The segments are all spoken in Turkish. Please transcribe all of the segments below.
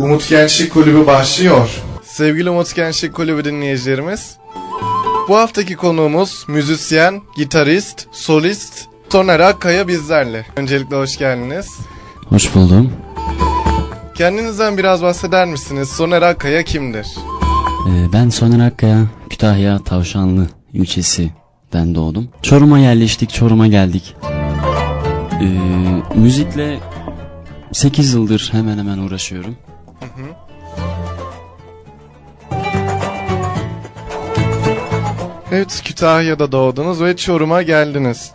Umut Gençlik Kulübü başlıyor. Sevgili Umut Gençlik Kulübü dinleyicilerimiz, bu haftaki konuğumuz müzisyen, gitarist, solist Soner Akkaya bizlerle. Öncelikle hoş geldiniz. Hoş buldum. Kendinizden biraz bahseder misiniz? Soner Akkaya kimdir? Ee, ben Soner Akkaya, Kütahya Tavşanlı ilçesinden doğdum. Çorum'a yerleştik, Çorum'a geldik. Ee, müzikle 8 yıldır hemen hemen uğraşıyorum. Evet, Kütahya'da doğdunuz ve Çorum'a geldiniz.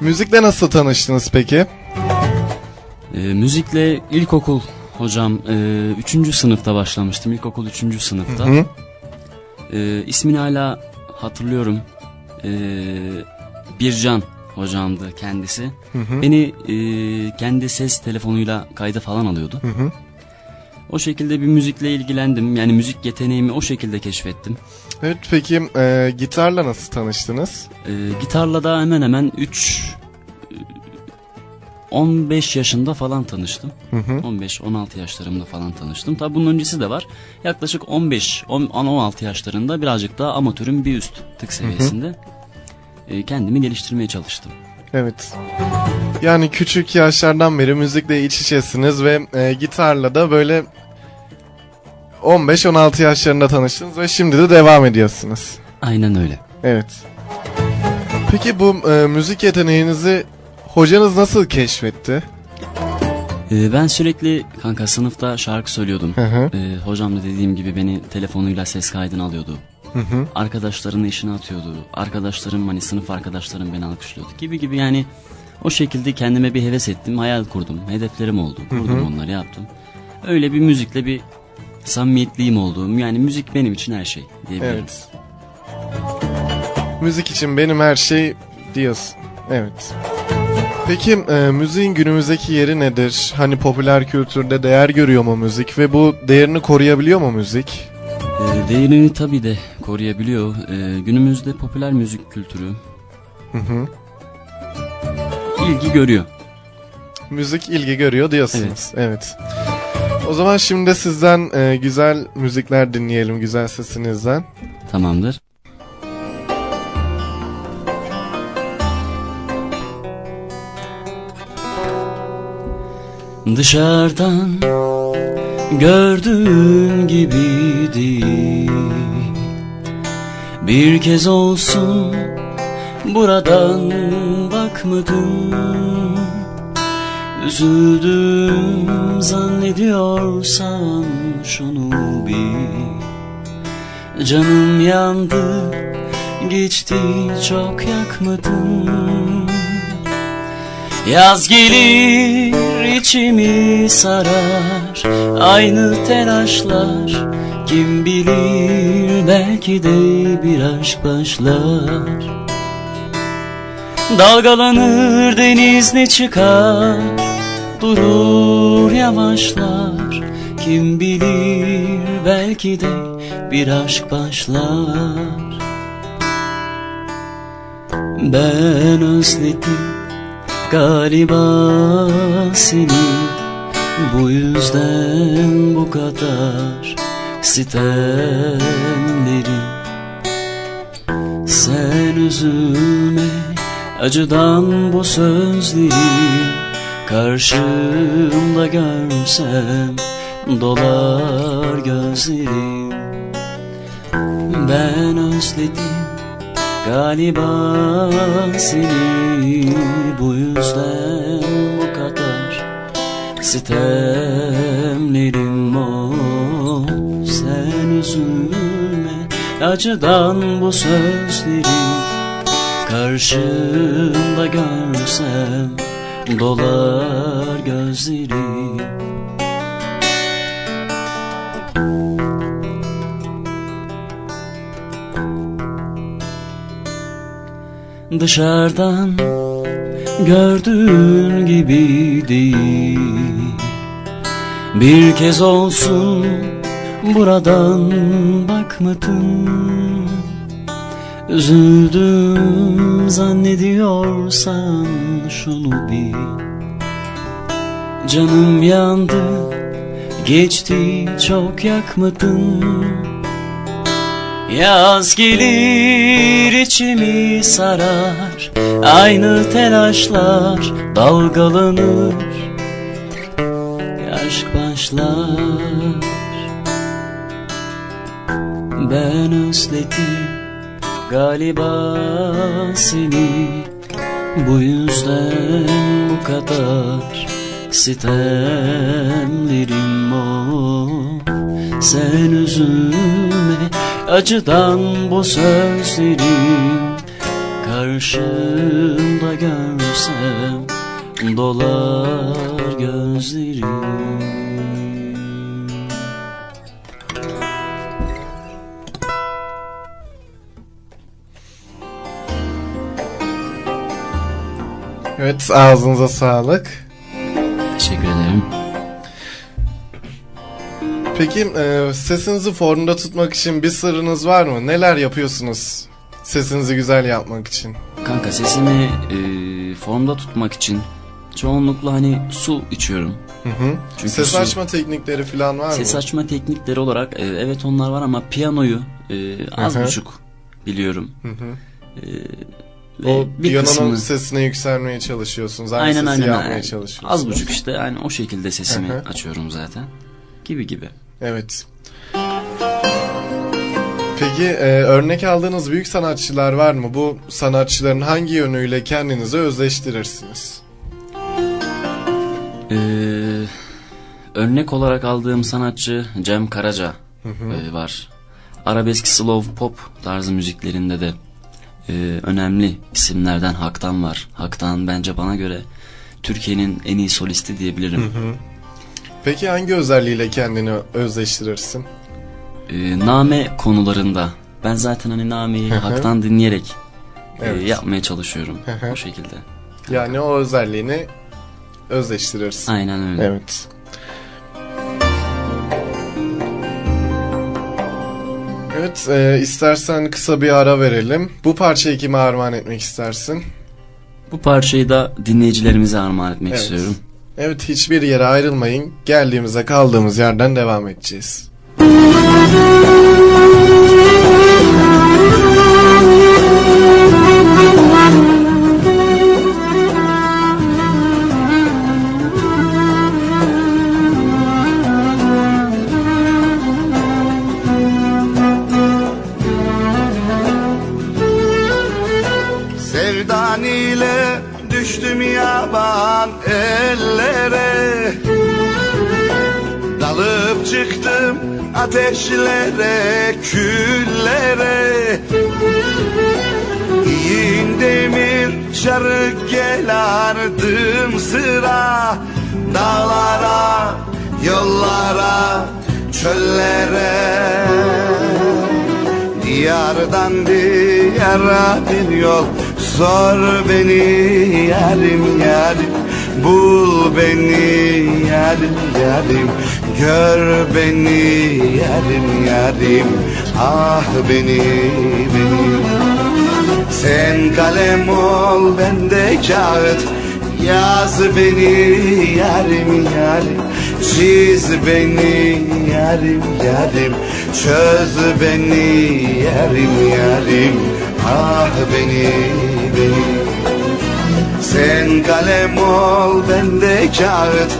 Müzikle nasıl tanıştınız peki? Ee, müzikle ilkokul hocam 3. sınıfta başlamıştım. İlkokul 3. sınıfta. Hı? Ee, ismini hala hatırlıyorum. Ee, Bircan hocamdı kendisi. hı. Beni e, kendi ses telefonuyla kayda falan alıyordu. Hı hı. O şekilde bir müzikle ilgilendim. Yani müzik yeteneğimi o şekilde keşfettim. Evet, peki e, gitarla nasıl tanıştınız? Ee, gitarla da hemen hemen 3 15 yaşında falan tanıştım. Hı hı. 15-16 yaşlarımda falan tanıştım. Tabi bunun öncesi de var. Yaklaşık 15 10 16 yaşlarında birazcık daha amatörün bir üst tık seviyesinde e, kendimi geliştirmeye çalıştım. Evet. Yani küçük yaşlardan beri müzikle iç içesiniz ve e, gitarla da böyle 15-16 yaşlarında tanıştınız ve şimdi de devam ediyorsunuz. Aynen öyle. Evet. Peki bu e, müzik yeteneğinizi hocanız nasıl keşfetti? Ee, ben sürekli kanka sınıfta şarkı söylüyordum. Hı hı. Ee, hocam da dediğim gibi beni telefonuyla ses kaydını alıyordu. Hı hı. Arkadaşlarının işine atıyordu. Arkadaşlarım hani sınıf arkadaşlarım beni alkışlıyordu gibi gibi yani o şekilde kendime bir heves ettim. Hayal kurdum. Hedeflerim oldu. Kurdum onları yaptım. Öyle bir müzikle bir samimiyetliğim oldu. Yani müzik benim için her şey diyebilirim. Evet. Müzik için benim her şey diyorsun. Evet. Peki e, müziğin günümüzdeki yeri nedir? Hani popüler kültürde değer görüyor mu müzik ve bu değerini koruyabiliyor mu müzik? Ee, değerini tabii de koruyabiliyor. Ee, günümüzde popüler müzik kültürü Hı hı. ilgi görüyor. Müzik ilgi görüyor diyorsunuz. Evet. O zaman şimdi de sizden e, güzel müzikler dinleyelim güzel sesinizden. Tamamdır. Dışarıdan gördüğün gibi değil Bir kez olsun buradan bakmadım. Üzüldüm zannediyorsan şunu bil. Canım yandı geçti çok yakmadım Yaz gelir içimi sarar Aynı telaşlar. Kim bilir belki de bir aşk başlar. Dalgalanır deniz ne çıkar? Durur yavaşlar. Kim bilir belki de bir aşk başlar. Ben özledim galiba seni. Bu yüzden bu kadar sitemlerim Sen üzülme acıdan bu sözleri Karşımda görsem dolar gözlerim. Ben özledim galiba seni Bu yüzden bu kadar sitemlerim o Sen üzülme acıdan bu sözleri Karşımda görsem dolar gözlerim Dışarıdan gördüğün gibi değil Bir kez olsun buradan bakmadım Üzüldüm zannediyorsan şunu bil. Canım yandı Geçti çok yakmadın Yaz gelir içimi sarar Aynı telaşlar dalgalanır. Aşk başlar. Ben özledim galiba seni. Bu yüzden bu kadar sitemlerim o. Sen üzülme acıdan bu sözlerim Karşımda görsem dolar gözlerim Evet ağzınıza sağlık. Peki e, sesinizi formda tutmak için bir sırrınız var mı? Neler yapıyorsunuz sesinizi güzel yapmak için? Kanka sesimi e, formda tutmak için çoğunlukla hani su içiyorum. Hı hı. Çünkü Ses su- açma teknikleri falan var Ses mı? açma teknikleri olarak e, evet onlar var ama piyanoyu e, az Hı hı. buçuk biliyorum. Hı hı. E, ve O bir piyanonun kısmını sesine yükselmeye çalışıyorsunuz. Aynı aynen sesi aynen yapmaya aynen. çalışıyorsunuz. az buçuk işte yani o şekilde sesimi Hı hı. açıyorum zaten. Gibi gibi. Evet. Peki e, örnek aldığınız büyük sanatçılar var mı? Bu sanatçıların hangi yönüyle kendinizi özleştirirsiniz? Ee, örnek olarak aldığım sanatçı Cem Karaca e, var. Arabesk slow pop tarzı müziklerinde de e, önemli isimlerden Hak'tan var. Hak'tan bence bana göre Türkiye'nin en iyi solisti diyebilirim. Peki hangi özelliğiyle kendini özleştirirsin? E, name konularında ben zaten hani nameyi. Hak'tan dinleyerek e, Evet. yapmaya çalışıyorum Hı o şekilde. Yani o özelliğini özleştirirsin. Aynen öyle. Evet. Evet, e, istersen kısa bir ara verelim. Bu parçayı kime armağan etmek istersin? Bu parçayı da dinleyicilerimize armağan etmek Evet. istiyorum. Evet, hiçbir yere ayrılmayın. Geldiğimize kaldığımız yerden devam edeceğiz. Sevdan ile düştüm yaban ellere. Dalıp çıktım ateşlere, küllere. Yiğin demir çarık gel ardım sıra. Dağlara, yollara, çöllere. Diyardan diyara bir yol Sor beni yarim yarim Bul beni yarim yarim Gör beni yarim yarim Ah beni beni. Sen kalem ol ben de kağıt. Yaz beni yarim yarim Çiz beni yarim yarim Çöz beni yarim yarim Ah beni Sen kalem ol ben de kağıt.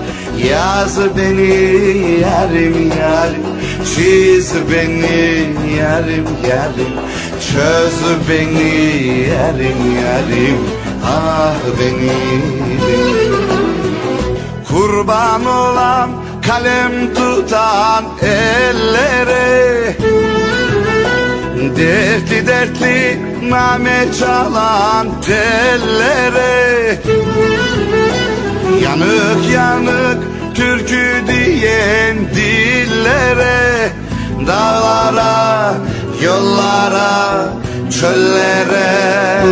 Yaz beni yarim yarim. Çiz beni yarim yarim. Çöz beni yarim yarim. Ah beni beni. Kurban olan kalem tutan ellere. Dertli dertli name çalan tellere Yanık yanık türkü diyen dillere. Dağlara, yollara, çöllere.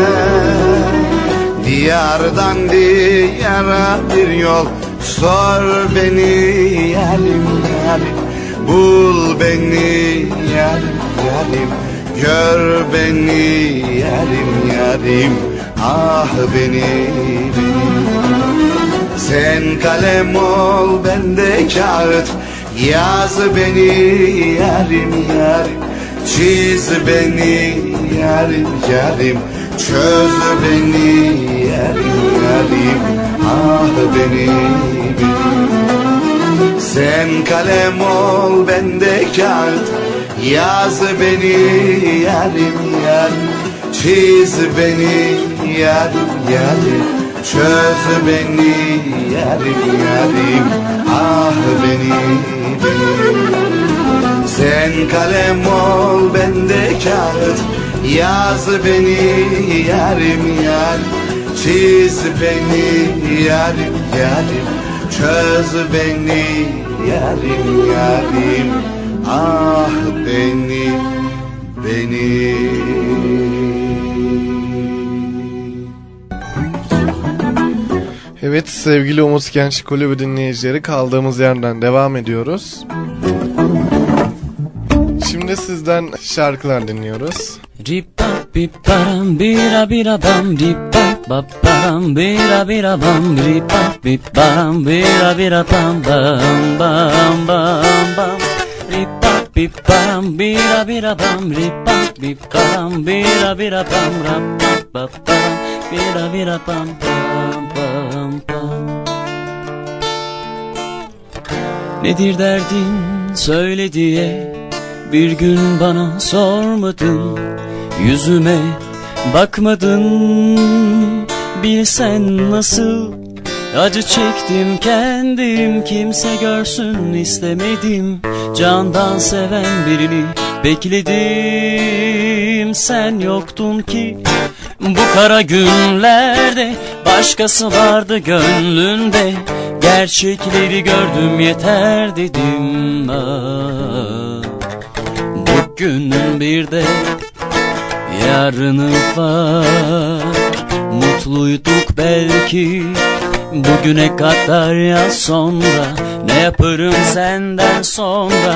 Diyardan diyara bir yol Sor beni yarim yarim. Bul beni yarim yarim Gör beni yarim yarim Ah beni. Beni Sen kalem ol ben de kağıt Yaz beni yarim yarim. Çiz beni yarim yarim Çöz beni yarim yarim Ah beni. Benim Sen kalem ol ben de kağıt Yaz beni yarim yarim Çiz beni yarim yarim Çöz beni yarim yarim Ah beni benim Sen kalem ol ben de kağıt. Yaz beni yarim yarim Çiz beni yarim yarim. Çöz beni yarim yarim Ah beni beni Evet sevgili Umut Genç Kulübü dinleyicileri kaldığımız yerden devam ediyoruz. Şimdi sizden şarkılar dinliyoruz. Ripa piparam bira bira bam ripa paparam bira bira bam ripa piparam bira bira bam bam bam bam bam ripa piparam bira bira bam ripa piparam bira bira bam rapa paparam bira bira bam bam bam bam. Nedir derdin? Söyle diye bir gün bana sormadın. Yüzüme bakmadın. Bilsen nasıl acı çektim kendim Kimse görsün istemedim. Candan seven birini bekledim. Sen yoktun ki bu kara günlerde Başkası vardı gönlünde. Gerçekleri gördüm yeter dedim. Ah. Bugünün bir de yarını var. Mutluyduk belki bugüne kadar ya sonra? Ne yaparım senden sonra?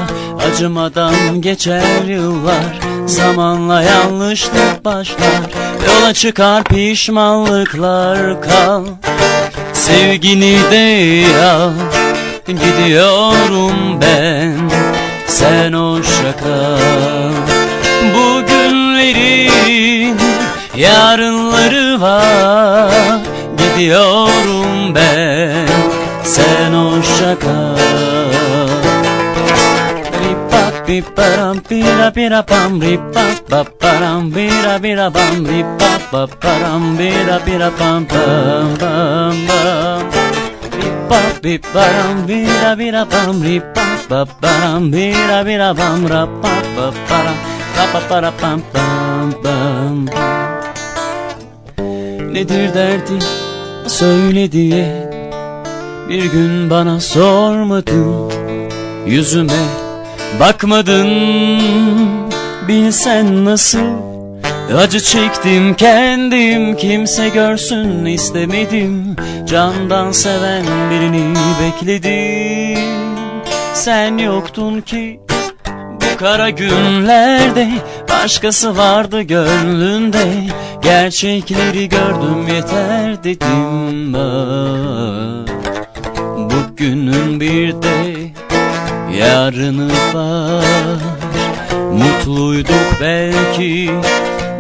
Acımadan geçer yıllar Zamanla yanlışlık başlar. Yola çıkar pişmanlıklar kal Sevgini de al. Gidiyorum ben Sen hoşça kal. Bugünlerin yarınları var Gidiyorum ben Sen hoşça kal Ripap piparam pira pira pam ripap paparam bira bira bam ripap paparam bira bira pam pam pam pam. Ripap piparam bira bira pam ripap paparam bira bira bam rapap paparam rapa para pam pam pam. Nedir derdin söyle bir gün bana sormadın. Yüzüme bakmadın. Bilsen nasıl? Acı çektim kendim. Kimse görsün istemedim. Candan seven birini bekledim. Sen yoktun ki kara günlerde başkası vardı gönlünde. Gerçekleri gördüm yeter dedim ah. Bugünün bir de yarını var. Mutluyduk belki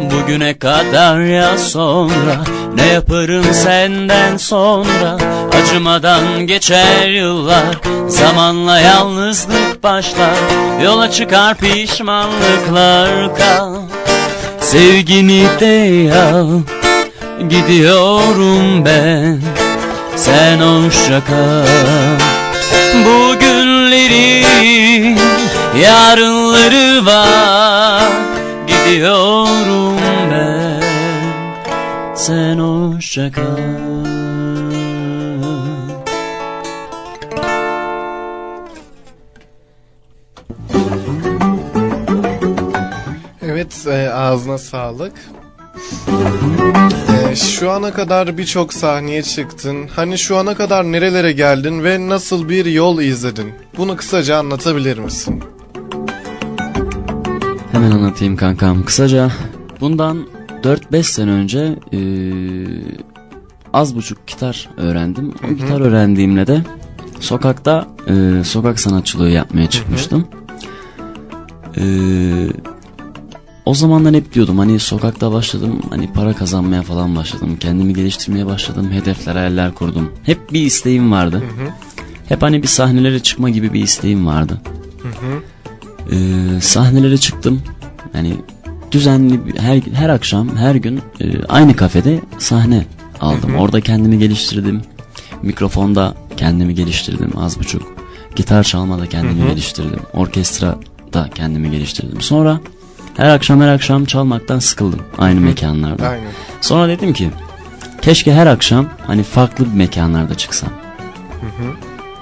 bugüne kadar ya sonra. Ne yaparım senden sonra Acımadan geçer yıllar Zamanla yalnızlık başlar Yola çıkar pişmanlıklar kal. Sevgini de al Gidiyorum ben sen hoşça kal. Bugünlerin yarınları var Gidiyorum ben Sen hoşça kal Evet e, ağzına sağlık. E, şu ana kadar birçok sahneye çıktın. Hani şu ana kadar nerelere geldin ve nasıl bir yol izledin? Bunu kısaca anlatabilir misin? Hemen anlatayım kankam. Kısaca bundan 4-5 sene önce eee, az buçuk gitar öğrendim. O gitar öğrendiğimle de Sokakta e, sokak sanatçılığı yapmaya çıkmıştım. E, o zamanlar hep diyordum hani sokakta başladım hani para kazanmaya falan başladım. Kendimi geliştirmeye başladım. Hedefler hayaller kurdum. Hep bir isteğim vardı. Hep hani bir sahnelere çıkma gibi bir isteğim vardı. E, sahnelere çıktım. Yani düzenli her her akşam her gün e, aynı kafede sahne aldım. Orada kendimi geliştirdim. Mikrofonda kendimi geliştirdim az buçuk. Gitar çalmada kendimi geliştirdim. Orkestra da kendimi geliştirdim. Sonra her akşam her akşam çalmaktan sıkıldım aynı mekanlarda. Aynen. Sonra dedim ki keşke her akşam hani farklı bir mekanlarda çıksam.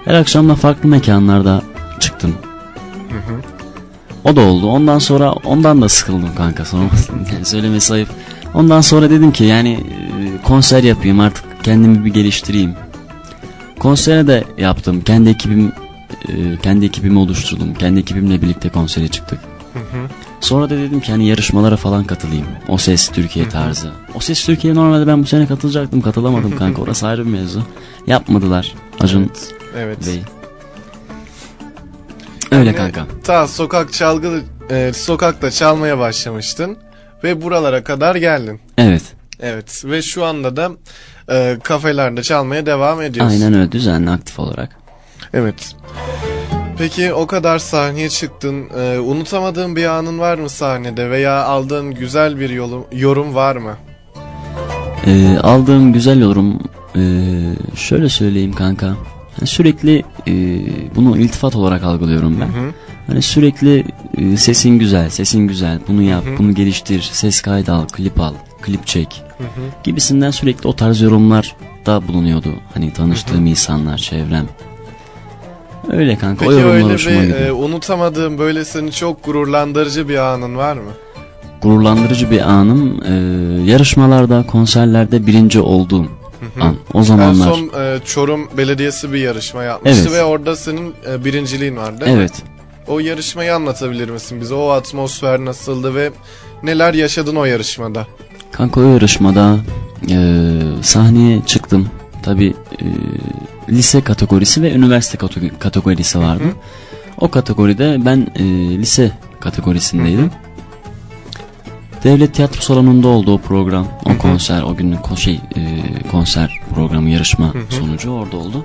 Her akşam da farklı mekanlarda çıktım. O da oldu. Ondan sonra ondan da sıkıldım kanka sonra yani söylemesi ayıp. Ondan sonra dedim ki yani e, konser yapayım artık kendimi bir geliştireyim. Konsere de yaptım. Kendi ekibim e, kendi ekibimi oluşturdum. Kendi ekibimle birlikte konsere çıktık. Sonra da dedim ki hani yarışmalara falan katılayım. O Ses Türkiye tarzı. O Ses Türkiye normalde ben bu sene katılacaktım. Katılamadım kanka. Orası ayrı bir mevzu. Yapmadılar. Acun Evet. Bey. Öyle Yani kanka. Ta sokak çalgı e, sokakta çalmaya başlamıştın ve buralara kadar geldin. Evet. Evet ve şu anda da e, kafelerde çalmaya devam ediyorsun. Aynen öyle düzenli aktif olarak. Evet. Peki o kadar sahneye çıktın. e, unutamadığın bir anın var mı sahnede veya aldığın güzel bir yolu- yorum var mı? Ee, aldığım güzel yorum ee, şöyle söyleyeyim kanka. Yani sürekli ee, bunu iltifat olarak algılıyorum ben. Hani sürekli ee, sesin güzel, sesin güzel. Bunu yap, bunu geliştir. Ses kaydı al, klip al, klip çek. Gibisinden sürekli o tarz yorumlar da bulunuyordu. Hani tanıştığım insanlar, çevrem. Öyle kanka. o Peki yorumlar öyle hoşuma bir gidiyor. e, unutamadığın böyle seni çok gururlandırıcı bir anın var mı? gururlandırıcı bir anım e, yarışmalarda konserlerde birinci olduğum an o En zamanlar son e, Çorum Belediyesi bir yarışma yapmıştı Evet. ve orada senin e, birinciliğin vardı. evet O yarışmayı anlatabilir misin bize? O atmosfer nasıldı ve neler yaşadın o yarışmada? kanka o yarışmada e, sahneye çıktım tabi lise kategorisi ve üniversite kate- kategorisi vardı o kategoride ben e, lise kategorisindeydim Devlet tiyatro salonunda oldu o program, o konser, o günün ko- şey e, konser programı yarışma sonucu orada oldu.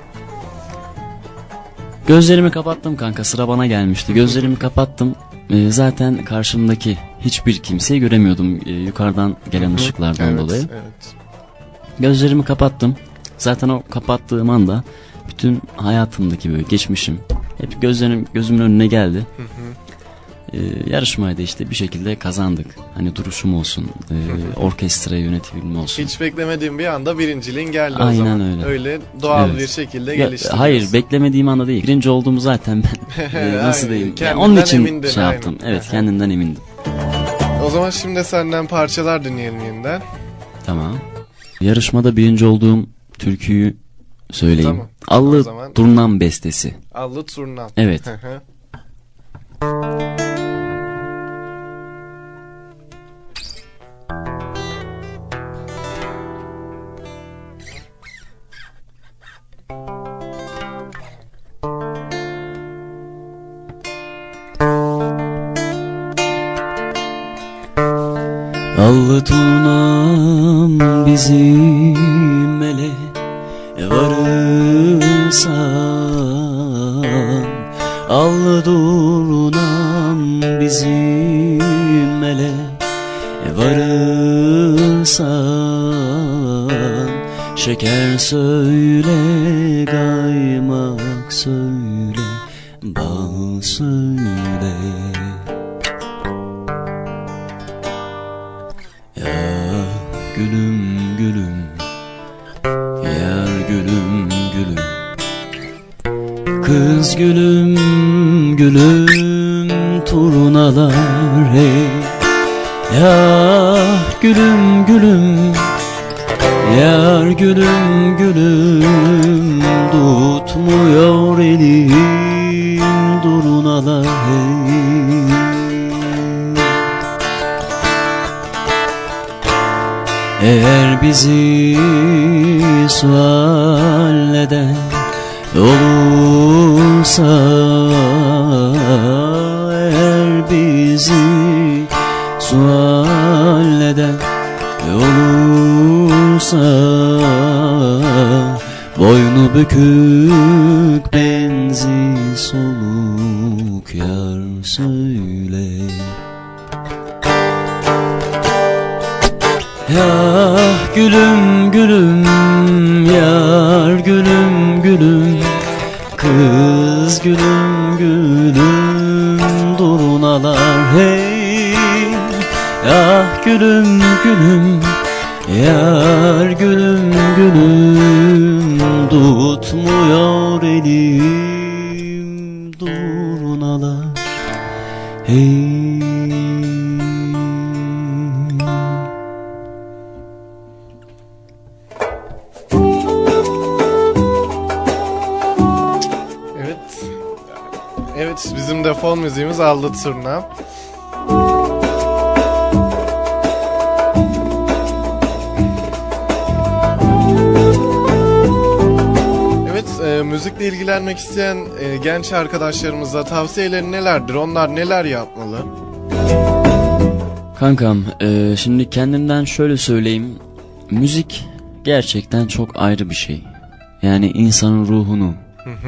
Gözlerimi kapattım kanka sıra bana gelmişti. Gözlerimi kapattım. E, zaten karşımdaki hiçbir kimseyi göremiyordum e, yukarıdan gelen ışıklardan Evet, dolayı. evet. Gözlerimi kapattım. Zaten o kapattığım anda bütün hayatımdaki böyle geçmişim hep gözlerim gözümün önüne geldi. Ee, yarışmayı da işte bir şekilde kazandık. Hani duruşum olsun, e, orkestra yönetibilme olsun. Hiç beklemediğim bir anda birinciliğin geldi o Aynen zaman. öyle. Öyle doğal Evet. bir şekilde Ya, gelişti. hayır beklemediğim anda değil. Birinci olduğumu zaten ben e, nasıl Aynen, diyeyim. Yani kendinden onun için emindin, şey aynen. yaptım. Evet Aha. kendimden emindim. O zaman şimdi senden parçalar dinleyelim yeniden. Tamam. Yarışmada birinci olduğum türküyü söyleyeyim. Tamam. Allı zaman- Turnam bestesi. Allı Turnan. Evet. Allı turnam bizim varırsan Şeker söyle kaymak söyle bal söyle. Ya gülüm gülüm Yar gülüm gülüm. Kız gülüm gülüm Turnalar hey Ya gülüm gülüm Yar gülüm gülüm. Tutmuyor elim Durnalar hey Eğer bizi sual eden olur Because. Tutmuyor elim durunalar hey Evet. Bizim de fon müziğimiz aldı turna. E, müzikle ilgilenmek isteyen e, genç arkadaşlarımıza tavsiyeleri nelerdir? Onlar neler yapmalı? Kankam, e, şimdi kendimden şöyle söyleyeyim. Müzik gerçekten çok ayrı bir şey. Yani insanın ruhunu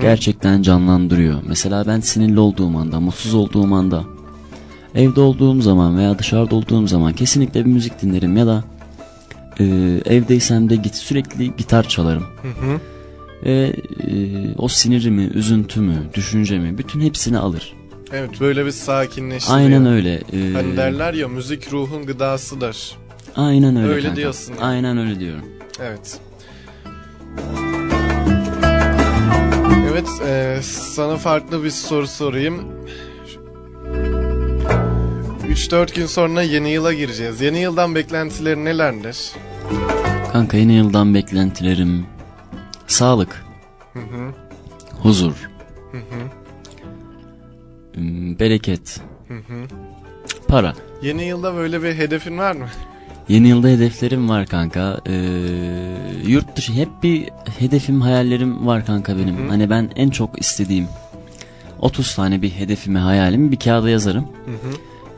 gerçekten canlandırıyor. Mesela ben sinirli olduğum anda, mutsuz olduğum anda, evde olduğum zaman veya dışarıda olduğum zaman kesinlikle bir müzik dinlerim ya da e, evdeysem de git sürekli gitar çalarım. Hı hı. Ve e, o sinirimi, üzüntümü, düşüncemi bütün hepsini alır. Evet, böyle bir sakinleştiriyor. Aynen öyle. E, Hani derler ya müzik ruhun gıdasıdır. Aynen öyle. Öyle kankam. diyorsun yani. Aynen öyle diyorum. Evet. Evet, e, sana farklı bir soru sorayım. 3-4 gün sonra yeni yıla gireceğiz. Yeni yıldan beklentilerin nelerdir? Kanka yeni yıldan beklentilerim sağlık, Hı hı, huzur, hı hı, ım, bereket, hı hı. para. Yeni yılda böyle bir hedefin var mı? Yeni yılda hedeflerim var kanka. Ee, yurt dışı hep bir hedefim, hayallerim var kanka benim. Hı hı. Hani ben en çok istediğim 30 tane bir hedefimi, hayalimi bir kağıda yazarım. Hı hı,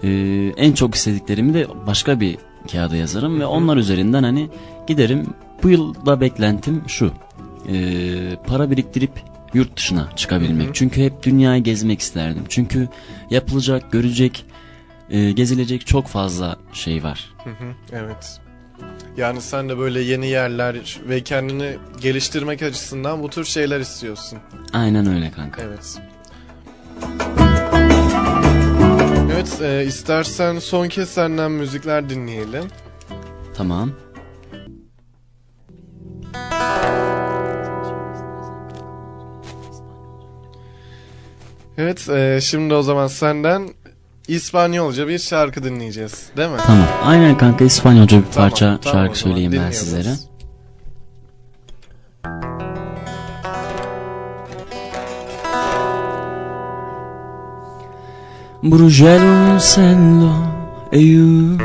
Ee, en çok istediklerimi de başka bir kağıda yazarım ve onlar üzerinden hani giderim. Bu yılda beklentim şu. Ee, para biriktirip yurt dışına çıkabilmek. Hı hı. Çünkü hep dünyayı gezmek isterdim. Çünkü yapılacak, görecek, e, gezilecek çok fazla şey var. hı hı. Evet. Yani sen de böyle yeni yerler ve kendini geliştirmek açısından bu tür şeyler istiyorsun. Aynen öyle kanka. Evet. Evet, e, istersen son kez senden müzikler dinleyelim. Tamam. Evet, e, şimdi o zaman senden İspanyolca bir şarkı dinleyeceğiz, değil mi? Tamam. Aynen kanka İspanyolca bir Tamam, parça tamam o şarkı söyleyeyim ben dinliyoruz. sizlere. Brugello cielo e io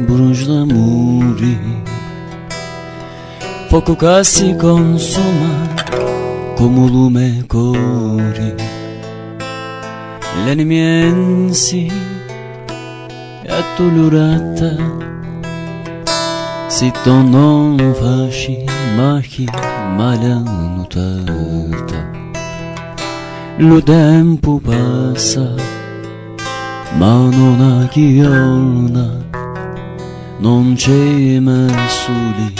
brucio d'amore Poco che si consuma come lume cori L'animiensi è dolorata Se tu non fasci mai malanutata Lo tempo passa ma non aggiorna Non c'è mai soli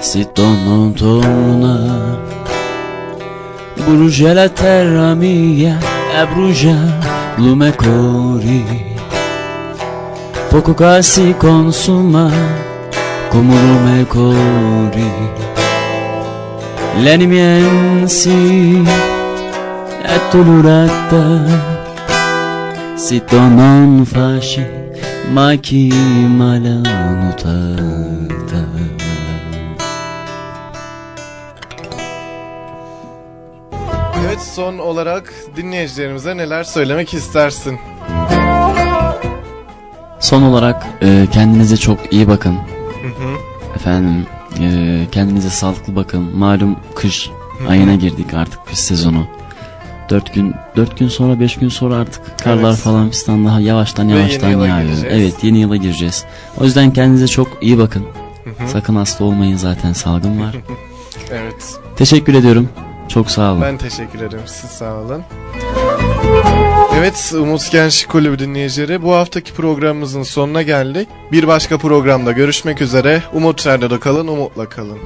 Se tu non torna. Brucia la terra mia e brucia lume cori. Poco che si consuma come lume cori. L'animiensi è dolorata Se tu non fasci mai chi malanutata Evet, son olarak dinleyicilerimize neler söylemek istersin? Son olarak e, kendinize çok iyi bakın. Hı hı, Efendim e, kendinize sağlıklı bakın. Malum kış ayına girdik artık kış sezonu. 4 gün 4 gün sonra 5 gün sonra artık karlar Evet. falan fistan daha yavaştan yavaştan yağıyor. gireceğiz. Evet yeni yıla gireceğiz. O yüzden kendinize çok iyi bakın. Sakın hasta olmayın zaten salgın var. Evet. Teşekkür ediyorum. Çok sağ olun. Ben teşekkür ederim. Siz sağ olun. Evet Umut Gençlik Kulübü dinleyicileri bu haftaki programımızın sonuna geldik. Bir başka programda görüşmek üzere. Umut Radyo'da kalın, umutla kalın.